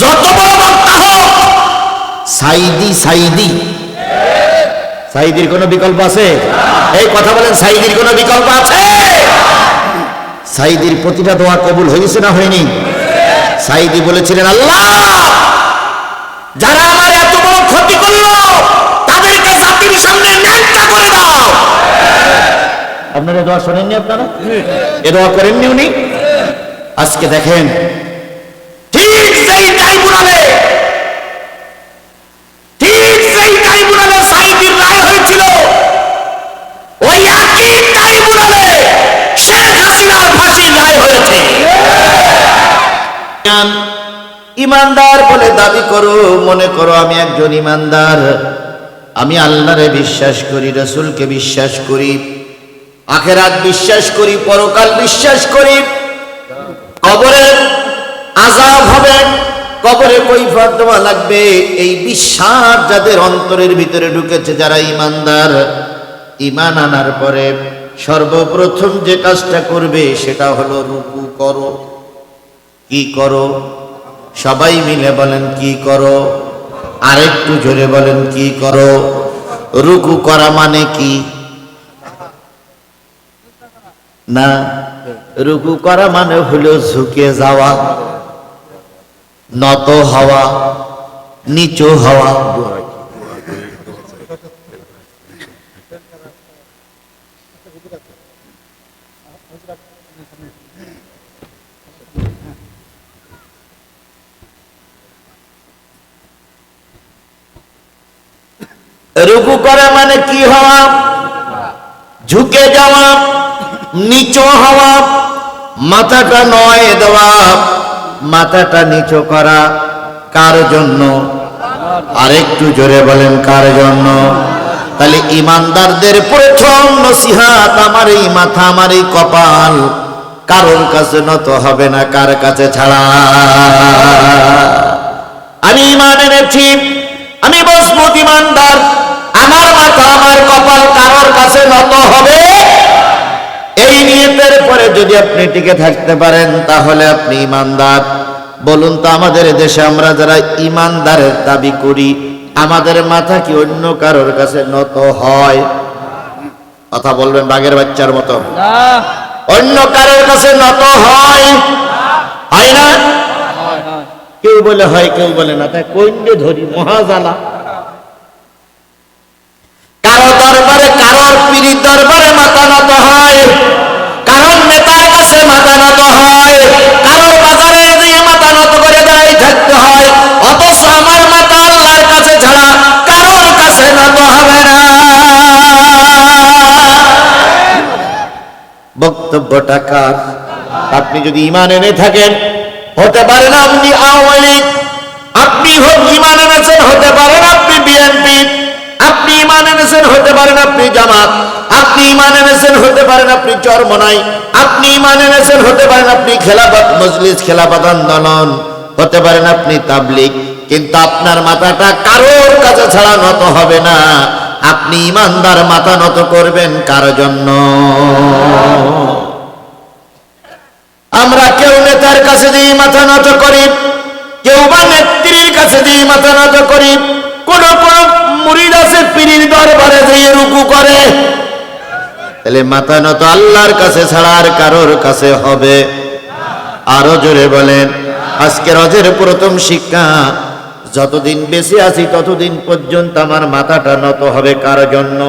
যত বড় বক্তা হোক সাইদি সাইদি। সাইদির কোনো বিকল্প আছে? এই কথা বলেন, সাইদির কোনো বিকল্প আছে? সাইদির প্রতিটা দোয়া কবুল হয়েছে না হয়নি? সাইদি বলেছিলেন, আল্লাহ, যারা আমার এত বড় ক্ষতি করল, তাদেরকে জাতির সামনে ন্যাংটা করে দাও। আপনারা দোয়া শোনেননি আপনারা? এ দোয়া করেননি উনি? আজকে দেখেন ট্রাইব্যুনালে ঠিক সেই ট্রাইব্যুনালে সাইদির রায় হয়েছিল। ওই একই ট্রাইব্যুনালে শেখ হাসিনার ফাঁসির রায় হয়েছে। ইমানদার বলে দাবি করো, মনে করো আমি একজন ইমানদার। আমি আল্লাহরে বিশ্বাস করি, রসুলকে বিশ্বাস করি, আখেরাত বিশ্বাস করি, পরকাল বিশ্বাস করি। কবরের আজাব হবে। কবরে কৈফাত দেওয়া লাগবে। এই বিশ্বাস যাদের অন্তরের ভিতরে ঢুকেছে যারা ইমানদার, ইমান আনার পরে সর্বপ্রথম যে কাজটা করবে সেটা হলো রুকু করো। কি করো? সবাই মিলে বলেন, কি করো? আরেকটু জোরে বলেন, কি করো? রুকু করা মানে কি? না, রুকু করা মানে হলো ঝুঁকে যাওয়া। নত হওয়া, নিচু হওয়া। রুকু করা মানে কি হওয়া? ঝুঁকে যাওয়া, নিচু হওয়া, মাথাটা নয় দেওয়া। মাথাটা নিচু করা কার জন্য? আরেকটু জোরে বলেন, কার জন্য? তাহলে ইমানদারদের প্রথম নসিহাত আমার এই মাথা, আমার এই কপাল। কারোর কাছে নত হবে না, কার কাছে ছাড়া। আমি ইমান এনেছি, আমি মজবুত ইমানদার। আমার মাথা, আমার কপাল কারোর কাছে নত হবে এই পরে যদি আপনি টিকে থাকতে পারেন তাহলে আপনি ইমানদার। বলুন তো আমাদের দেশে আমরা যারা ইমানদারের দাবি করি আমাদের মাথা কি অন্য কারোর কাছে নত হয়? কথা বলবেন বাঘের বাচ্চার মতো। অন্য কারোর কাছে নত হয়? হয় না? কেউ বলে হয় কেউ বলে না। তাই কৈন্যে ধরি? মহাজালা। কারও দরবারে কারোর পীড়িত দরবারে বক্তব্যটা কার? আপনি যদি ইমান এনে থাকেন, হতে পারেন আপনি আওয়ামী লীগ। আপনি ইমান এনেছেন, হতে পারেন আপনি বিএনপি। আপনি ইমান এনেছেন, হতে পারেন আপনি জামাত। আপনি ইমান এনেছেন, হতে পারেন আপনি চরমনাই। আপনি ইমান এনেছেন, হতে পারেন আপনি খেলাফত, মজলিস, খেলাফত আন্দোলন। হতে পারেন আপনি তাবলিগ। কিন্তু আপনার মাথাটা কারোর কাছে ছাড়া নত হবে না। আপনি ইমানদার মাথা নত করবেন কার জন্য? আমরা কেউ নেতার কাছে দিয়ে মাথা নত করি, কেউ বা নেত্রীর কাছে দিয়ে মাথা নত করি, কোন কোন মুরিদ আছে পীরির দরবারে দিয়ে রুকু করে। তাহলে মাথা নত আল্লাহর কাছে ছাড়া আর কারোর কাছে হবে? আরও জোরে বলেন, আজকে রজের প্রথম শিক্ষা যতদিন বেঁচে আছি ততদিন পর্যন্ত আমার মাথাটা নত হবে কার জন্য?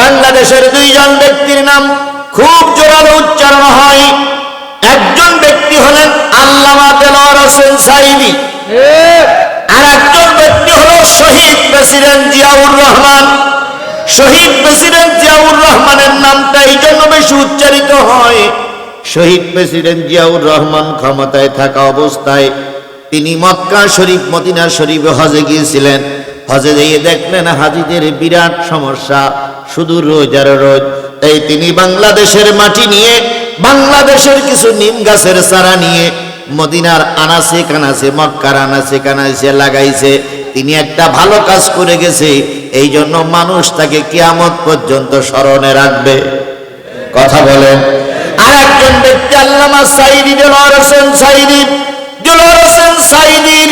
বাংলাদেশের দুইজন ব্যক্তির নাম খুব জোরালো উচ্চারণ হয়। একজন ব্যক্তি হলেন আল্লামা দেলোয়ার হোসেন সাইদি। আর একজন ব্যক্তি হলো শহীদ প্রেসিডেন্ট জিয়াউর রহমান। শহীদ প্রেসিডেন্ট জিয়াউর রহমানের নামটা এই জন্য বেশি উচ্চারিত হয়। শহীদ প্রেসিডেন্ট জিয়াউর রহমান ক্ষমতায় থাকা অবস্থায় তিনি মক্কা শরীফ, মদিনা শরীফে হজে গিয়েছিলেন। হজে গিয়ে দেখলেন হাজিদের বিরাট সমস্যা, শুধু রোজ আর রোজ। তাই তিনি বাংলাদেশের মাটি নিয়ে, বাংলাদেশের কিছু নিম গাছের চারা নিয়ে, মদিনার আনাসে কানাসে মক্কার আনাসে কানাসে লাগাইছে। তিনি একটা ভালো কাজ করে গেছে, এই জন্য মানুষ তাকে কিয়ামত পর্যন্ত স্মরণে রাখবে। কথা বলেন। আর একজন ব্যক্তি আল্লামা সাইদি দেলোয়ার হোসেন সাইদি দেলোয়ার হোসেন সাইদির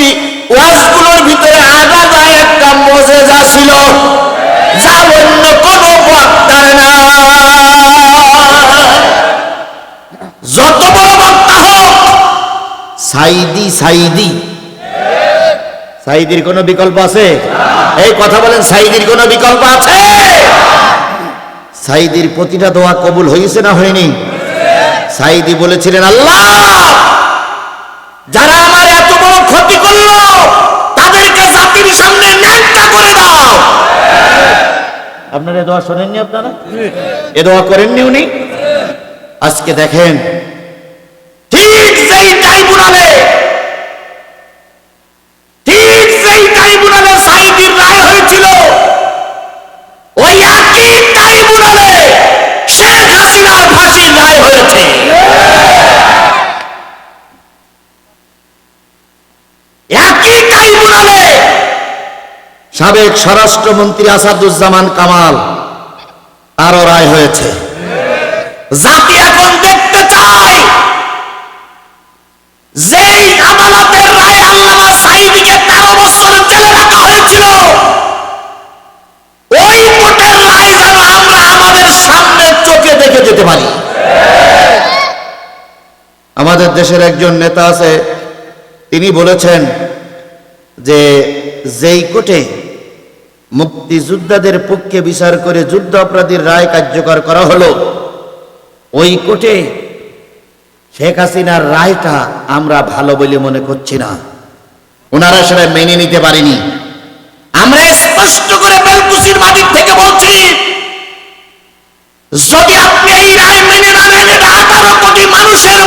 ওয়াজগুলোর ভিতরে আলাদা একটা ছিল, যা অন্য কোন বক্তার না। যত বড় বক্তা হোক, সাইদি সাইদি। সাইদির বিকল্প আছে? এই কথা বলেন, সাইদির কোনো বিকল্প আছে? সাইদির প্রতিটা দোয়া কবুল হয়েছে না হয়নি? সাইদি বলেছিলেন, আল্লাহ, যারা আমার এত বড় ক্ষতি করল তাদেরকে জাতির সামনে ন্যাংটা করে দাও আপনারা দোয়া শোনেননি আপনারা? এ দোয়া করেননি উনি? আজকে দেখেন, ঠিক সেই ট্রাইব্যুনালে, ঠিক সেই ট্রাইব্যুনালে সাইদির রায় হয়েছিল। ওই একই ট্রাইব্যুনালে শেখ হাসিনার ফাঁসির রায় হয়েছে। একই সাবেক স্বরাষ্ট্রমন্ত্রী আসাদুজ্জামান কামাল, তারও রায় হয়েছে। জাতি এখন দেখতে চায় যেই আদালতের রায়ে আল্লামা সাইদিকে তেরো বছর জেলে রাখা হয়েছিল, ওই কোর্টের রায় যেন আমরা আমাদের সামনে চোখে দেখে যেতে পারি। আমাদের দেশের একজন নেতা আছে, তিনি বলেছেন যে যেই কোর্টে মুক্তিযোদ্ধাদের পক্ষে বিচার করে যুদ্ধ অপরাধীর রায় কার্যকর করা হলো। ওই কোর্টে শেখ হাসিনার রায়টা আমরা ভালো বলে মনে করছি না। ওনারা সেটা মেনে নিতে পারেনি। আমরা স্পষ্ট করে বেলকুচির মাটির থেকে বলছি, যদি আপনি এই রায় মেনে না নেন এটা আঠারো কোটি মানুষের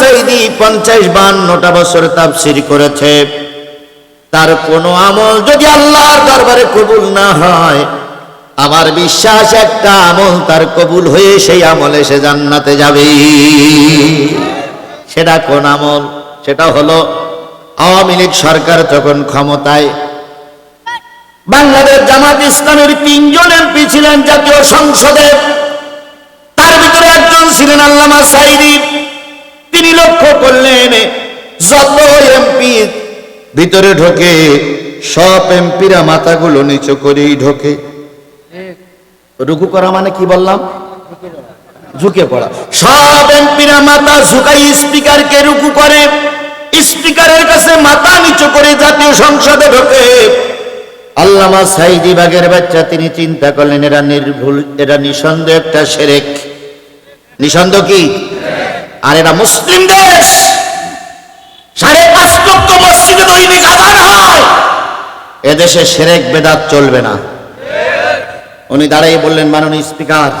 সাইদি পঞ্চাশ বান্নটা বছর তাফসির করেছে। তার কোনো আমল যদি আল্লাহর দরবারে কবুল না হয়, আমার বিশ্বাস একটা আমল তার কবুল হয়ে সেই আমলে সে জান্নাতে যাবে। সেটা কোন আমল? সেটা হলো আওয়ামী লীগ সরকার তখন ক্ষমতায়, বাংলাদেশ জামাত ইসলামের তিনজন এমপি ছিলেন জাতীয় সংসদে, তার ভিতরে একজন ছিলেন আল্লামা তিনি লক্ষ্য করলেন যত এমপি। ভিতরে ঢোকে, সব এমপিরা মাথাগুলো নিচু করেই ঢোকে। রুকু করা মানে কি বললাম? ঝুঁকে পড়া। সব এমপিরা মাথা ঝুঁকাই স্পিকারকে রুকু করে। স্পিকারের কাছে মাথা নিচু করে জাতীয় সংসদে ঢোকে। আল্লামা সাইদি বাগের বাচ্চা তিনি চিন্তা করলেন, এরা নির্ভুল, এরা নিঃসন্দেহ একটা সেরেক। নিঃসন্দেহ কি? আর এরা মুসলিম দেশ। সাড়ে পাঁচ লক্ষ মসজিদে দৈনিক আদান হয়। এদেশে সেরেক বেদাত চলবে না। উনি দাঁড়িয়ে বললেন, মাননীয় স্পিকার,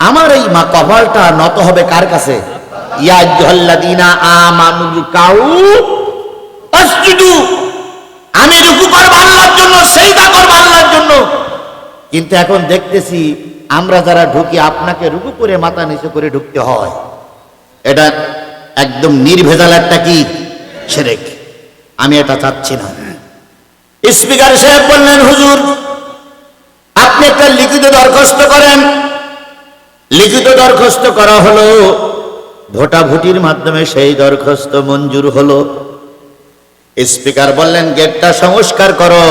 আমার এই মা কপালটা নত হবে কার কাছে? আমি রুকু করব আল্লাহর জন্য সেইদা করব আল্লাহর জন্য। কিন্তু এখন দেখতেছি, আমরা যারা ঢুকি, আপনাকে রুকু করে মাথা নিচু করে ঢুকতে হয়। এটা একদম নির্ভেজাল একটা কি? সেরেক। আমি এটা চাচ্ছি না। স্পিকার সাহেব বললেন, হুজুর, আপনি একটা লিখিত দরখাস্ত করেন। লিখিত দরখাস্ত করা হলো, ভোটাভুটির মাধ্যমে সেই দরখাস্ত মঞ্জুর হলো। স্পিকার বললেন, গেটটা সংস্কার করো।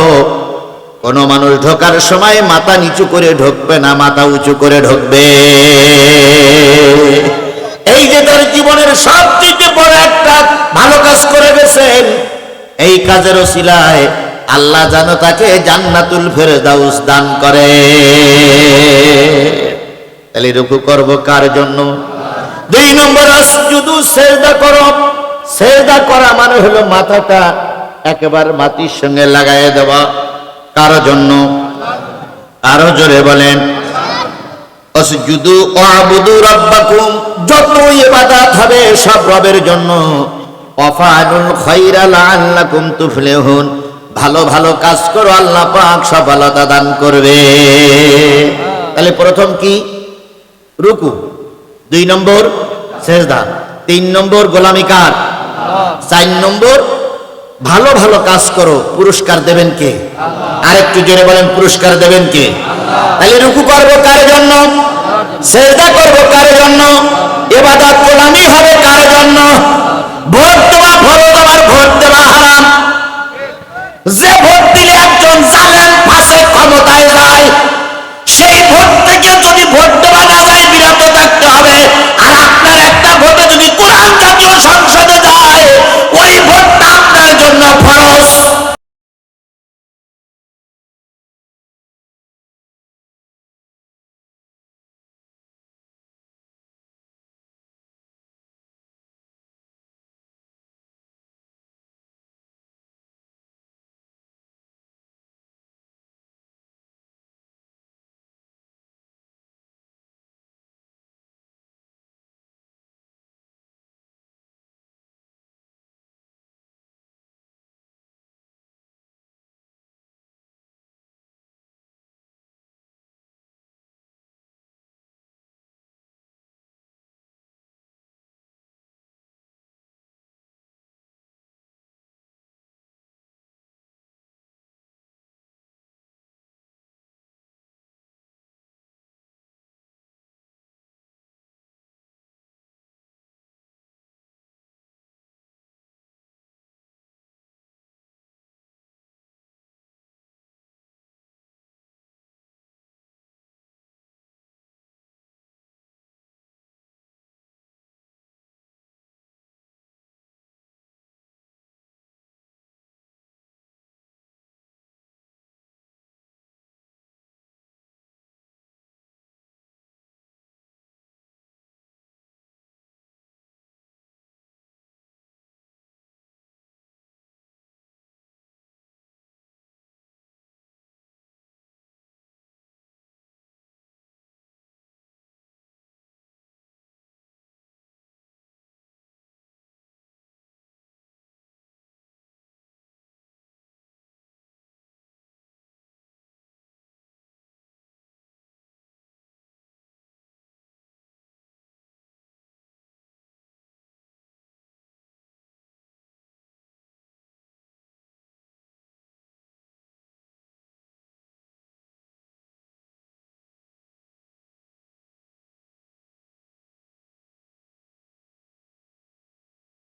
কোন মানুষ ঢোকার সময় মাথা নিচু করে ঢুকবে না, মাথা উঁচু করে ঢুকবে এই যে তার জীবনের সবচেয়ে বড় একটা ভালো কাজ করে গেছেন। এই কাজের ওসিলায় আল্লাহ যেন তাকে জান্নাতুল ফেরদাউস দান করে। তাহলে রুকু করব কার জন্য? দুই নম্বর শুধু সেজদা করো। সেজদা করা মানে হলো মাথাটা একেবারে মাটির সঙ্গে লাগাই দেওয়া। কারও জন্য? আরও জোরে বলেন। হবে সব রবের জন্য। ভালো ভালো কাজ করো, আল্লাহ পাক সফলতা দান করবে। তাহলে প্রথম কি? রুকু। দুই নম্বর সেজদা। তিন নম্বর গোলামি কার? চার নম্বর ভালো ভালো কাজ করো, পুরস্কার দেবেন কে? আরেকটু জোরে বলেন, পুরস্কার দেবেন কে? তাহলে রুকু করব কার জন্য? সেজদা করব কার জন্য? এবাদত কোলামি হবে কার জন্য? ভোট দেওয়া ভোট তোমার ভোট দেওয়া হারাম। যে ভোট দিলে একজন জালেম